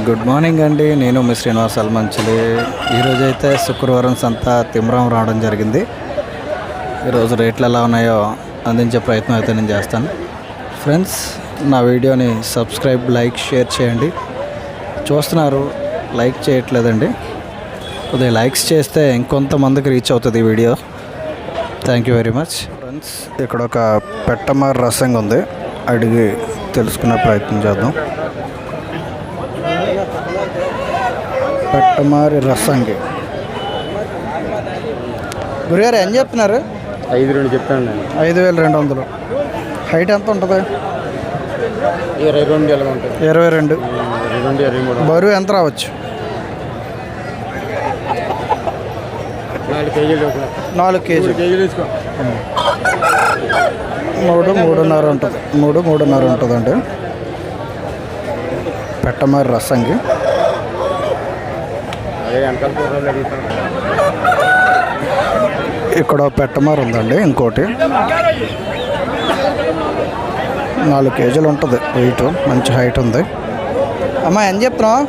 Good morning అండి. నేను మీ శ్రీనివాస్ అల్మంచిలి ఈరోజు అయితే శుక్రవారం సంత తిమ్రం రావడం జరిగింది. ఈరోజు రేట్లు ఎలా ఉన్నాయో అందించే ప్రయత్నం అయితే నేను చేస్తాను. ఫ్రెండ్స్ నా వీడియోని సబ్స్క్రైబ్ లైక్ షేర్ చేయండి. చూస్తున్నారు లైక్ చేయట్లేదండి. కొద్దిగా లైక్స్ చేస్తే ఇంకొంతమందికి రీచ్ అవుతుంది ఈ video. Thank you very much. Friends ఇక్కడ ఒక పెట్టమార్ రసంగా ఉంది అడిగి తెలుసుకునే ప్రయత్నం చేద్దాం. పెట్టమారి రసంగి. గురుగారు ఏం చెప్తున్నారు? ఐదు రెండు చెప్తాను నేను. ఐదు వేల రెండు వందలు. హైట్ ఎంత ఉంటుంది? ఇరవై రెండు ఎలా ఉంటుంది? ఇరవై రెండు. రెండు ఇరవై మూడు. బరువు ఎంత రావచ్చు? నాలుగు కేజీలు నాలుగు కేజీ కేజీలు తీసుకో. మూడు మూడున్నర ఉంటుంది. మూడు మూడున్నర ఉంటుందండి. పెట్టమారి రసంగి. ఇక్కడ పెట్టమారు ఉందండి ఇంకోటి. నాలుగు కేజీలు ఉంటుంది వెయిట్ మంచి హైట్ ఉంది. అమ్మా ఏం చెప్తున్నావు?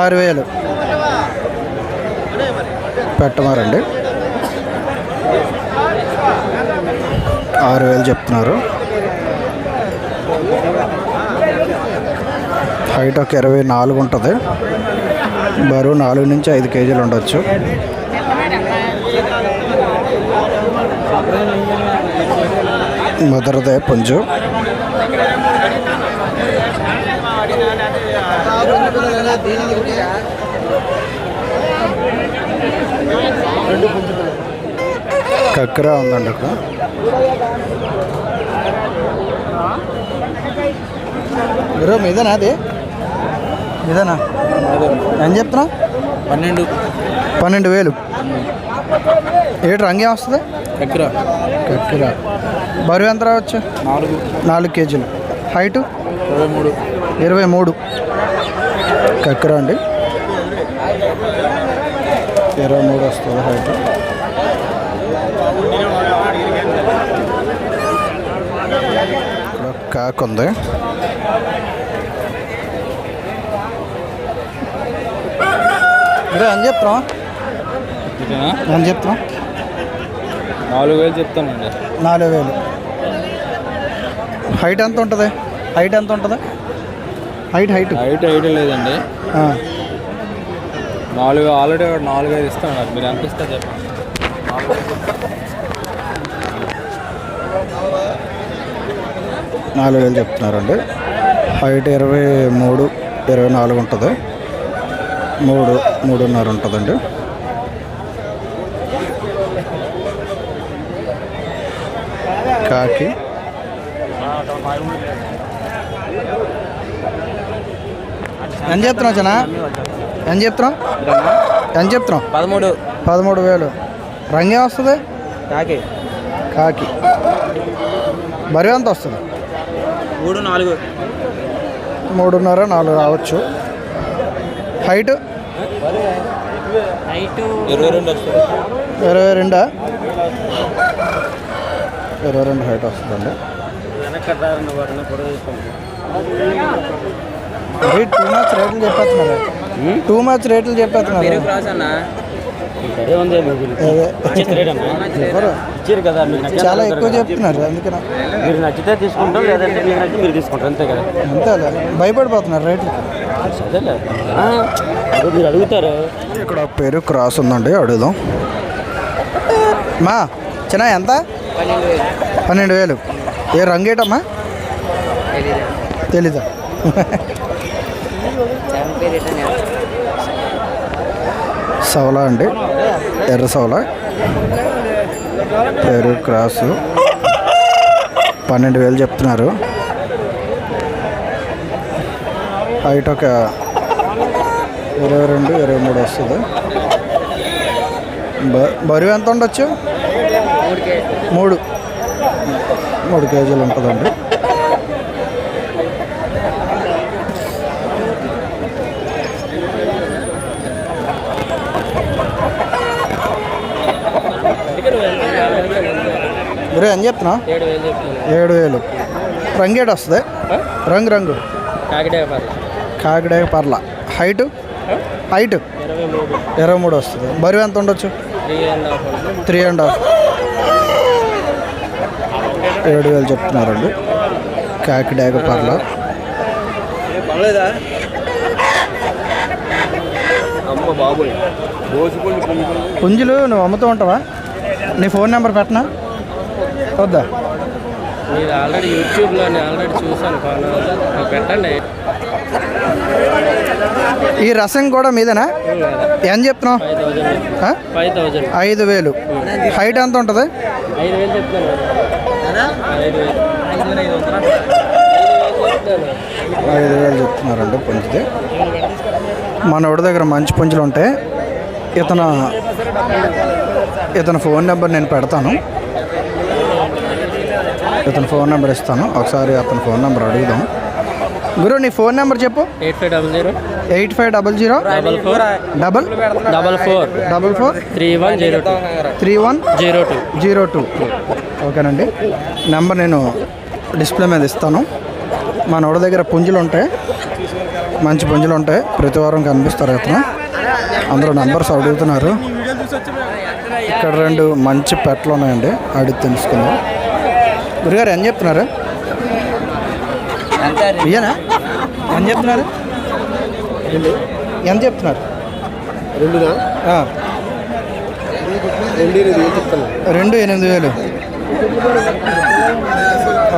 ఆరు వేలు. పెట్టమారండి. ఆరు వేలు చెప్తున్నారు. హైట్ ఒక ఇరవై నాలుగు ఉంటుంది. బరువు నాలుగు నుంచి ఐదు కేజీలు ఉండొచ్చు. ముదరదే పుంజు. కక్కర ఉందండి అక్కడ. మీరు మీదేనా అది? మీదేనా ఏం చెప్తున్నా పన్నెండు. పన్నెండు వేలు. ఏడు రంగే వస్తుంది? దగ్గర కక్కిరా బరువు ఎంత రావచ్చు? నాలుగు. నాలుగు కేజీలు. హైటు? ఇరవై మూడు ఇరవై మూడు కక్కరా అండి. ఇరవై మూడు వస్తుంది హైట్. ఇక్కడ అని చెప్తున్నాం అని చెప్తున్నాం నాలుగు వేలు చెప్తానండి నాలుగు వేలు. హైట్ ఎంత ఉంటుంది? హైట్ ఎంత ఉంటుంది? హైట్ హైట్ హైట్ హైట్ లేదండి. నాలుగు ఆల్రెడీ నాలుగు ఐదు ఇస్తాను మీరు ఎంత ఇస్తారు చెప్పండి. నాలుగు వేలు చెప్తున్నారండి. హైట్ ఇరవై మూడు ఇరవై నాలుగు ఉంటుంది. మూడు మూడున్నర ఉంటుందండి. కాకి. ఎంత చెప్తున్నావు చనా? ఎంత చెప్తున్నావు ఎంత చెప్తున్నావు? పదమూడు. పదమూడు వేలు. రంగే వస్తుంది కాకి. కాకి. బరువు ఎంత వస్తుంది? మూడు నాలుగు. మూడున్నర నాలుగు రావచ్చు. హైట్? ఇరవై రెండు. ఇరవై రెండా హైట్ వస్తుందండి. టూ మచ్ రేట్లు చెప్పేస్తున్నారు. టూ మచ్ రేట్లు చెప్పేస్తున్నారు. అదే? ఇచ్చారు కదా మీకు చాలా ఎక్కువ చెప్తున్నారు అందుకని. మీరు నచ్చితే తీసుకుంటాం లేదంటే మీకు నచ్చి మీరు తీసుకుంటారు అంతే కదా. అంతేలే భయపడిపోతున్నారు రేట్లు ఆ, అదే మీరు అడుగుతారు. ఇక్కడ పేరు క్రాస్ ఉందండి అడుగుదాం. మా చిన్న ఎంత? పన్నెండు వేలు. ఏ రంగు ఏంటమ్మా? తెలీదా. సవలా అండి ఎర్ర సవలా. పేరు క్రాసు. పన్నెండు వేలు చెప్తున్నారు. హైట్ ఒక ఇరవై రెండు ఇరవై మూడు వస్తుంది. బ- బరువు ఎంత ఉండొచ్చు? మూడు మూడు కేజీలు ఉంటుందండి. మీరు ఏం చెప్తున్నా ఏడు వేలు చెప్తాను ఏడు వేలు. రంగు ఏడు వస్తుంది? రంగు రంగు. కాకిడే పర్ల హైట్? హైట్? ఇరవై మూడు. వస్తుంది. బరువు ఎంత ఉండొచ్చు? త్రీ అండ్ హాఫ్ ఏడు వేలు చెప్తున్నారండి. కాకిడాక పర్ల పుంజులు నువ్వు అమ్ముతూ ఉంటావా? నీ ఫోన్ నెంబర్ పెట్టనా? వద్దా? మీరు ఆల్రెడీ యూట్యూబ్లో నేను ఆల్రెడీ చూసాను పెట్టండి. ఈ రసం కూడా మీదేనా? ఏం చెప్తున్నావు? ఐదు వేలు. హైట్ ఎంత ఉంటుంది? ఐదు వేలు చెప్తున్నారండి పుంజుది మన ఊడి దగ్గర మంచి పుంజులు ఉంటాయి ఇతను ఇతని ఫోన్ నెంబర్ నేను పెడతాను. ఇతని ఫోన్ నెంబర్ ఇస్తాను. ఒకసారి అతని ఫోన్ నెంబర్ అడుగుదాం. గురు నీ ఫోన్ నెంబర్ చెప్పు. Eight five double zero. Eight five double zero. Double four. Double? Double four. Double four? Three one zero two. Three one? Zero two. Zero two. ఓకేనండి. Number నేను display మీద ఇస్తాను. మన ఊడి దగ్గర పుంజులు ఉంటాయి. మంచి పుంజులు ఉంటాయి. ప్రతి వారం కనిపిస్తారు అతను. అందరూ నంబర్స్ అడుగుతున్నారు. ఇక్కడ రెండు మంచి పెట్లు ఉన్నాయండి. అడిగి తెలుసుకుందాం. గురుగారు ఏం చెప్తున్నారు? ఇయ్యనా? ఏం చెప్తున్నారు? ఎంత చెప్తున్నారు. రెండు ఎనిమిది వేలు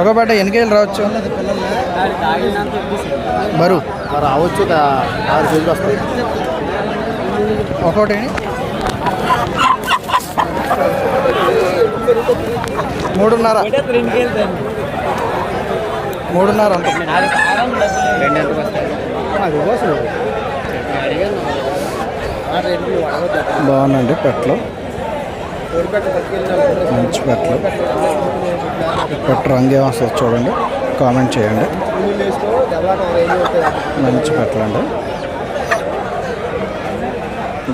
ఒక బట్ట ఎన్ని కేజీలు రావచ్చు? బరువు. రావచ్చు ఆరు కేజీలు వస్తాయి. ఒక్కోటి మూడున్నర. మూడున్నర అంత బాగుందండి పెట్టలు. మంచి పెట్టలు. పెట్ట రంగు ఏమొస్తుంది చూడండి. కామెంట్ చేయండి. మంచి పెట్టలండి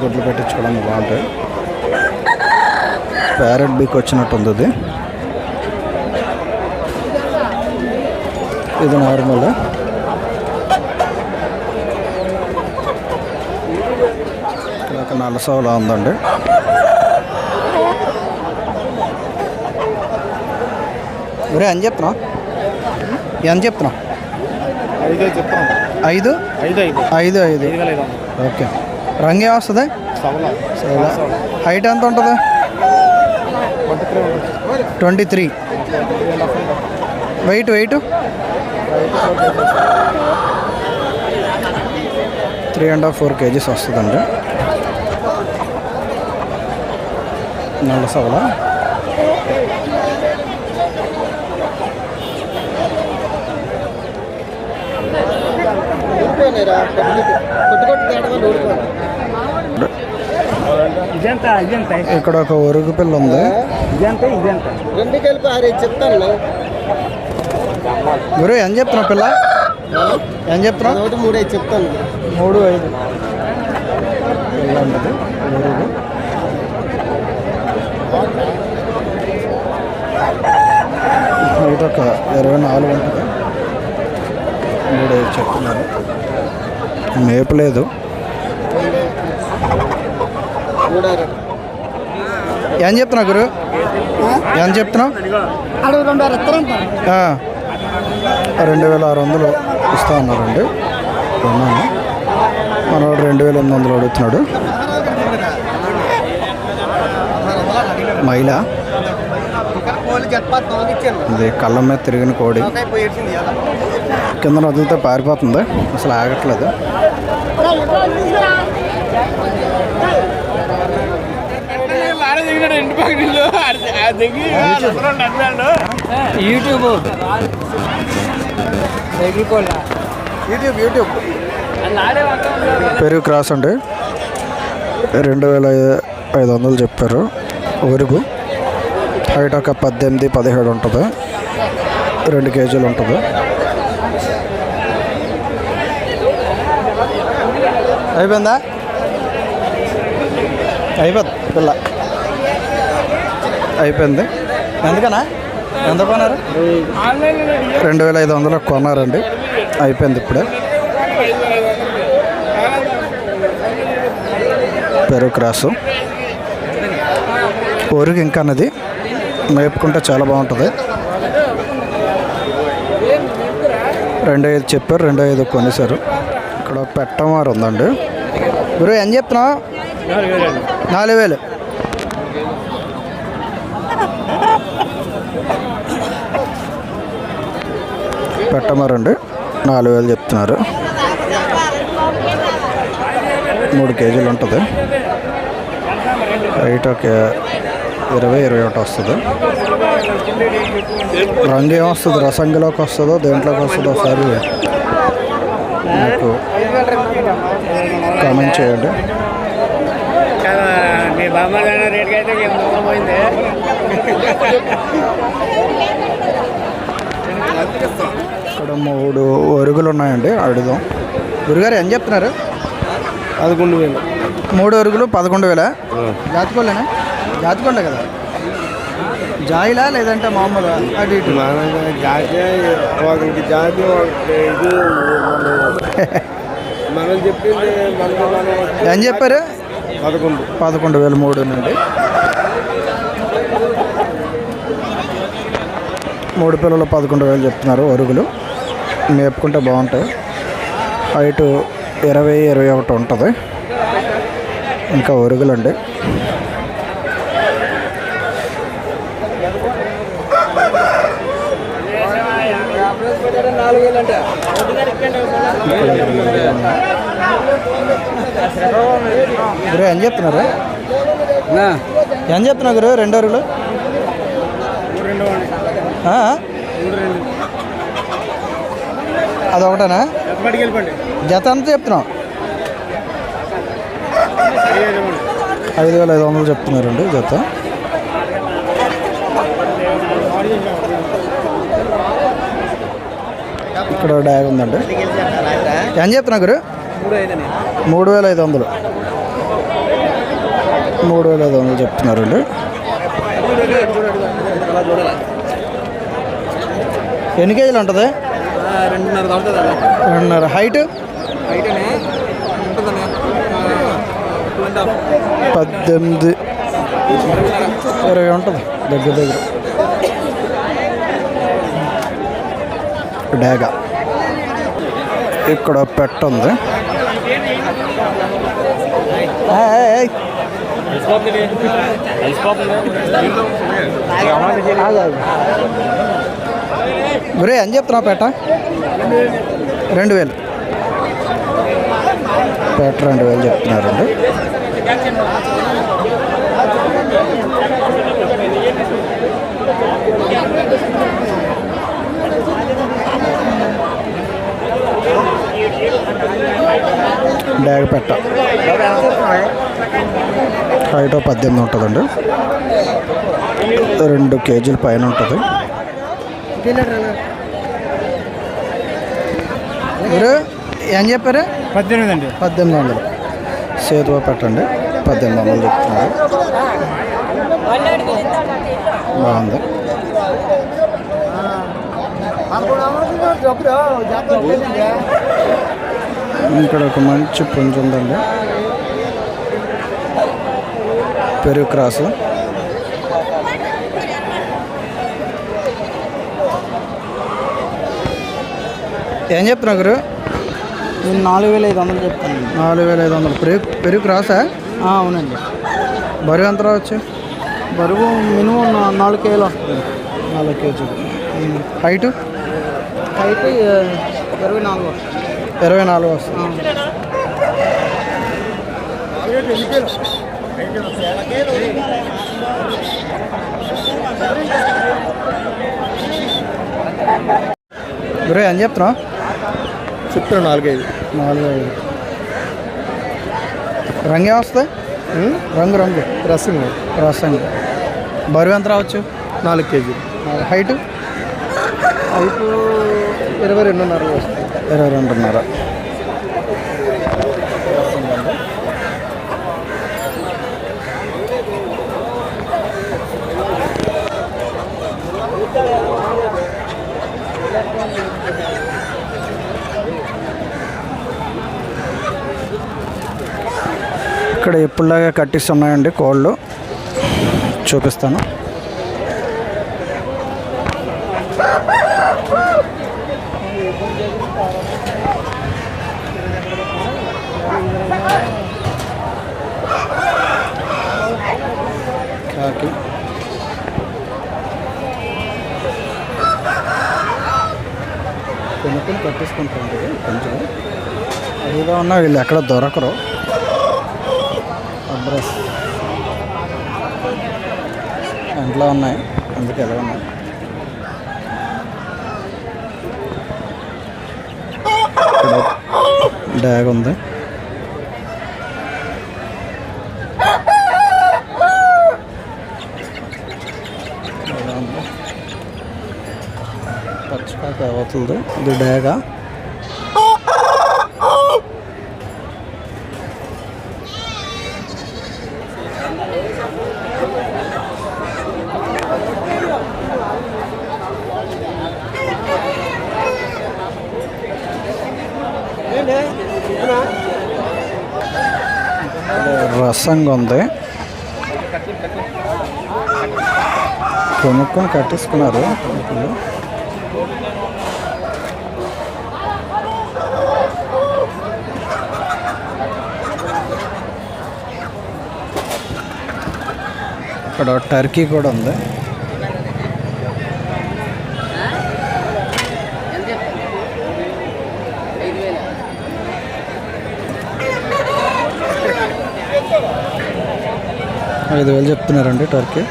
గుడ్లు పెట్టించుకోవడానికి బాగుంటాయి. ప్యారెట్ బీక్ వచ్చినట్టు ఇది నార్మల్. ఒక నలసవలా ఉందండి. ఒరే అని చెప్తున్నావు? ఎంత చెప్తున్నావు? ఐదు ఐదు? ఐదు ఐదు. ఓకే. రంగు ఏమొస్తుంది హైట్ ఎంత ఉంటుంది? Twenty three weight weight three and half four KGs వస్తుందండి. నల్ల సవల. ఇక్కడ ఒక ఒరుగు పిల్ల ఉంది. ఇదెంత ఇదెంత. రెండు కలిపి ఆరు చెప్తాను గురు ఏం చెప్తున్నావు పిల్ల? ఏం చెప్తున్నావు? ఒకటి మూడు ఐదు చెప్తాను. మూడు ఐదు. పిల్ల హైట్ ఒక ఇరవై నాలుగు ఉంటుంది మూడు ఐదు చెప్తున్నారు మేపు లేదు మూడారు ఏం చెప్తున్నావు గురు? ఏం చెప్తున్నావు? రెండు వేల ఆరు వందలు ఇస్తా ఉన్నారండి కొన్నాను మనవాడు రెండు వేల ఎనిమిది వందలు అడుగుతున్నాడు. మహిళ? ఇది కళ్ళ మీద తిరిగిన కోడి. కింద వదిలితే పారిపోతుంది. అసలు ఆగట్లేదు. యూట్యూబ్. YouTube YouTube. పెరుగు క్రాస్ అండి. రెండు వేల ఐదు వందలు చెప్పారు. ఊరుగు హైట్ ఒక పద్దెనిమిది పదిహేడు ఉంటుంది. రెండు కేజీలు ఉంటుంది. అయిపోయిందా? అయిపోద్ది పిల్ల. అయిపోయింది. ఎందుకనా ఎంత కొన్నారు? రెండు వేల ఐదు వందలకు కొన్నారండి. అయిపోయింది ఇప్పుడే. పెరుగు క్రాసు. ఊరికి ఇంకా అన్నది. మేపుకుంటే చాలా బాగుంటుంది. రెండు ఐదు చెప్పారు రెండు ఐదు కొనేసారు ఇక్కడ పెట్టమారు ఉందండి. గురు ఏం చెప్తున్నావు? నాలుగు వేలు. పెట్టమరండి. నాలుగు వేలు చెప్తున్నారు. మూడు కేజీలు ఉంటుంది. రైట్ ఒక ఇరవై ఇరవై ఒకటి వస్తుంది. రంగు ఏమొస్తుంది? రసంగిలోకి వస్తుందో దేంట్లోకి వస్తుందో ఒకసారి నాకు కామెంట్ చేయండి. రేట్కి అయితే పోయింది. ఇక్కడ మూడు ఒరుగులు ఉన్నాయండి అడుగుదాం. గురుగారు ఏం చెప్తున్నారు? పదకొండు వేలు. మూడు అరుగులు పదకొండు వేల? జాతికొండనా జాతికొండ కదా? జాయిలా లేదంటే మామూలు? అటు ఇటు. జాతి ఒకరికి జాతి మనం చెప్పింది ఏం చెప్పారు? పదకొండు. పదకొండు వేల మూడు నుండి మూడు పిల్లలు పదకొండు వేలు చెప్తున్నారు అరుగులు మేపుకుంటే బాగుంటాయి. హైటు ఇరవై ఇరవై ఒకటి ఉంటుంది. ఇంకా ఒరుగులు అండి గురు ఏం చెప్తున్నారు ఏం చెప్తున్నారు గురు రెండు అరుగులు ఆ? అదొకటేనా? జత ఎంత చెప్తున్నావు? ఐదు వేల ఐదు వందలు చెప్తున్నారండి జత. ఇక్కడ డ్యాగ్ ఉందండి. ఏం చెప్తున్నా గురు? మూడు వేల ఐదు వందలు. మూడు వేల ఐదు వందలు చెప్తున్నారండి. ఎన్ని కేజీలు ఉంటుంది? రెండున్నర దాటుతుంది రెండున్నర. హైట్ బయటనే ఉంటుందనే. టూ అండ్ హాఫ్ పద్దెనిమిది. ఇరవై ఉంటుంది. దగ్గర దగ్గర. డాగా. ఇక్కడ పెట్ట ఉంది. గురే అని చెప్తున్నావు పేట? రెండు వేలు. పేట రెండు వేలు చెప్తున్నారండి. డ్యాగ్ పెట్ట. హైట్ పద్దెనిమిది ఉంటుందండి. రెండు కేజీల పైన ఉంటుంది. మీరు ఏం చెప్పారు? పద్దెనిమిది అండి. పద్దెనిమిది వందలు. సేతువ పెట్టండి. పద్దెనిమిది వందలు చెప్తున్నారు. బాగుంది. ఇక్కడ ఒక మంచి పుంజు ఉందండి. పెరుగు క్రాసు. ఏం చెప్తున్నా గురు? నేను నాలుగు వేల ఐదు వందలు చెప్తాను. నాలుగు వేల ఐదు వందలు. పెరుగు పెరుగు క్రాసా అవునండి. బరువు ఎంత రావచ్చు బరువు మినిమం నాలుగు కేజీలు వస్తుంది. నాలుగు కేజీలు. హైట్? హైట్ ఇరవై నాలుగు వస్తుంది. ఇరవై నాలుగు వస్తుంది. గురే ఏం చెప్తున్నావు? చెప్తాను నాలుగైదు. నాలుగు ఐదు రంగు ఏమొస్తుంది రంగు రంగు. రసం రసంగా బరువు ఎంత రావచ్చు? నాలుగు కేజీలు. హైట్? హైట్ ఇరవై రెండున్నర వస్తుంది. ఇరవై రెండున్నర. ఇక్కడ ఎప్పుడులాగా కట్టిస్తున్నాయండి కోళ్ళు. చూపిస్తాను. కాకి. కొనుక్కొని కట్టించుకుంటాండి కొంచెం. అదిగా ఉన్నా వీళ్ళు ఎక్కడ దొరకరు. అడ్రస్. ఇంట్లో ఉన్నాయి. అందుకే ఎలా ఉన్నాయి. డ్యాగ్ ఉంది. పచ్చిపాక అవుతుంది ఇది డ్యాగా రసంగా ఉంది. కొనుక్కొని కట్టేసుకున్నారు. ఇప్పుడు ఇక్కడ టర్కీ కూడా ఉంది. ఐదు వేలు చెప్తున్నారండి టర్కీ.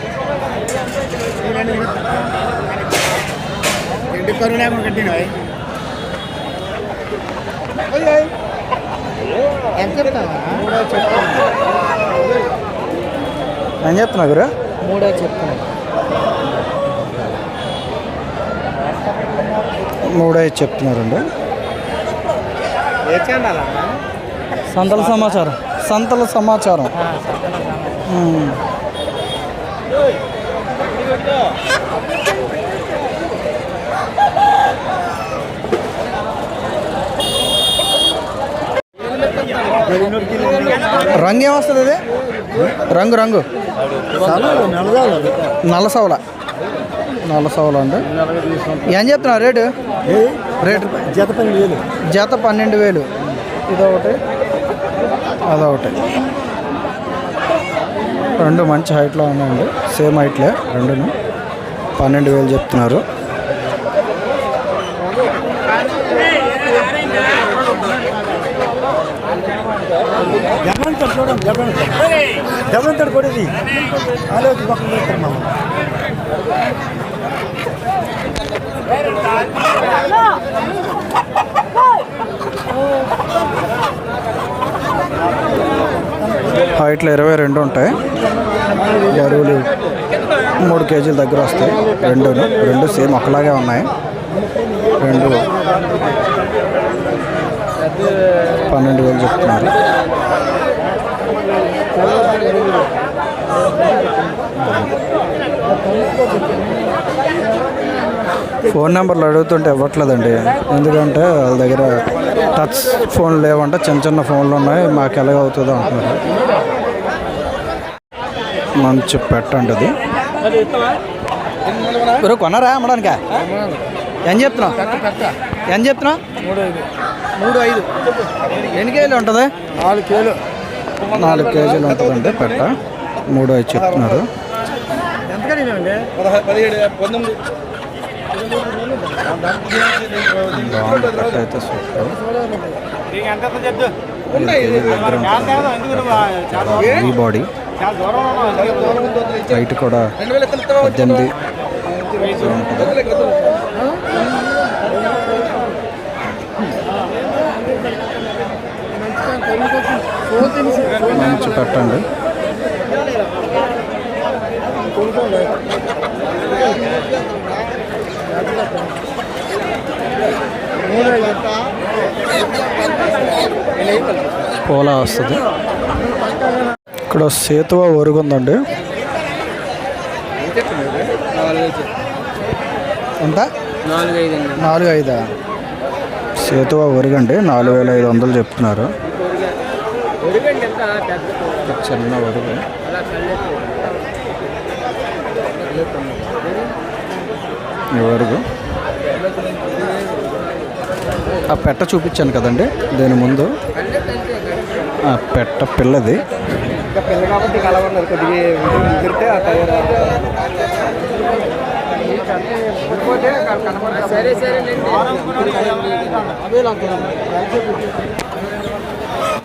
ఏం చెప్తున్నా గురు? మూడే చెప్తున్నాను మూడు చెప్తున్నారండి. సంతల సమాచారం. సంతల సమాచారం. రంగు ఏమొస్తుంది అది రంగు రంగు. నల్ల సవల నల్ల సవల అండి ఏం చెప్తున్నావు రేటు? రేటు? జత పన్నెండు వేలు. జత పన్నెండు వేలు. ఇదొకటి. అదొకటి. రెండు మంచి హైట్లో ఉన్నాయండి. సేమ్ హైట్లే రెండును. పన్నెండు వేలు చెప్తున్నారు. జగన్ చూడండి ఆలోచి హైట్లో ఇరవై రెండు ఉంటాయి. బరువులు మూడు కేజీల దగ్గర వస్తాయి. రెండు రెండు సేమ్ ఒకలాగే ఉన్నాయి. రెండు పన్నెండు వేలు చెప్తున్నారు. ఫోన్ నెంబర్లు అడుగుతుంటే ఇవ్వట్లేదండి. ఎందుకంటే వాళ్ళ దగ్గర టచ్ ఫోన్ లేవంటే చిన్న చిన్న ఫోన్లు ఉన్నాయి మాకు ఎలాగవుతుందో అంటున్నారు. మంచి పెట్టండి అది. ఇప్పుడు అమ్మడానికా? ఏం చెప్తున్నావు? ఏం చెప్తున్నావు? మూడు ఐదు ఎన్ని కేజీలు ఉంటుంది? నాలుగు కేజీలు నాలుగు కేజీలు ఉంటుందండి పెట్ట. మూడు ఐదు చెప్తున్నారు. బాగుంది అయితే సూపర్ ఈ బాడీ హైట్ కూడా పద్దెనిమిది. మంచి పెట్టండి. పోలా వస్తుంది. ఇక్కడ సేతువ ఒరుగుందండి. ఎంత? నాలుగు ఐదు ఐదా సేతువ ఒరుగండి. నాలుగు వేల ఐదు వందలు చెప్తున్నారు. చిన్న ఒరుగు. అలా ఈ ఆ పెట్ట చూపించాను కదండి దీని ముందు. ఆ పెట్ట పిల్లది. పిల్ల కాబట్టి సరే సరే